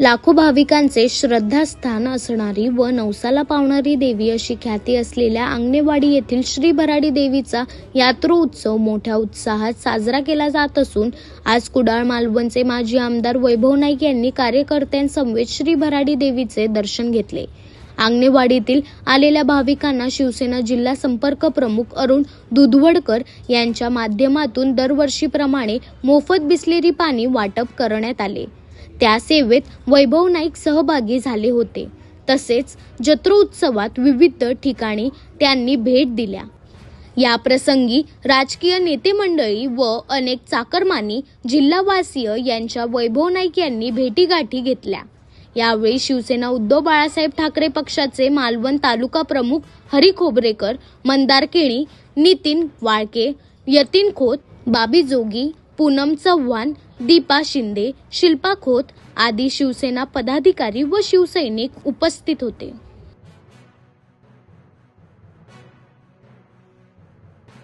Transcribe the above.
लाखो भाविकांचे श्रद्धास्थान असणारी व नवसाला पावणारी देवी अशी ख्याती असलेल्या आंगणेवाडी येथील श्री भराडी देवीचा यात्रो उत्सव मोठ्या उत्साहात साजरा केला जात असून आज कुडाळ मालवणचे माजी आमदार वैभव नाईक यांनी कार्यकर्त्यांसमवेत श्री भराडी देवीचे दर्शन घेतले. आंगणेवाडीतील आलेल्या भाविकांना शिवसेना जिल्हा संपर्क प्रमुख अरुण दुधवडकर यांच्या माध्यमातून दरवर्षीप्रमाणे मोफत बिसलेरी पाणी वाटप करण्यात आले. त्या सेवेत वैभव नाईक सहभागी झाले होते. तसेच जत्रोत्सवात विविध ठिकाणी त्यांनी भेट दिल्या. या प्रसंगी राजकीय नेते मंडळी व अनेक चाकरमानी जिल्हावासीय यांच्या वैभव नाईक यांनी भेटीगाठी घेतल्या. यावेळी शिवसेना उद्धव बाळासाहेब ठाकरे पक्षाचे मालवण तालुका प्रमुख हरी खोबरेकर मंदार केणी नितीन वाळके यतीन खोत बाबी जोगी पूनम चव्हाण दीपा शिंदे शिल्पा खोत आदी शिवसेना पदाधिकारी व शिवसैनिक उपस्थित होते.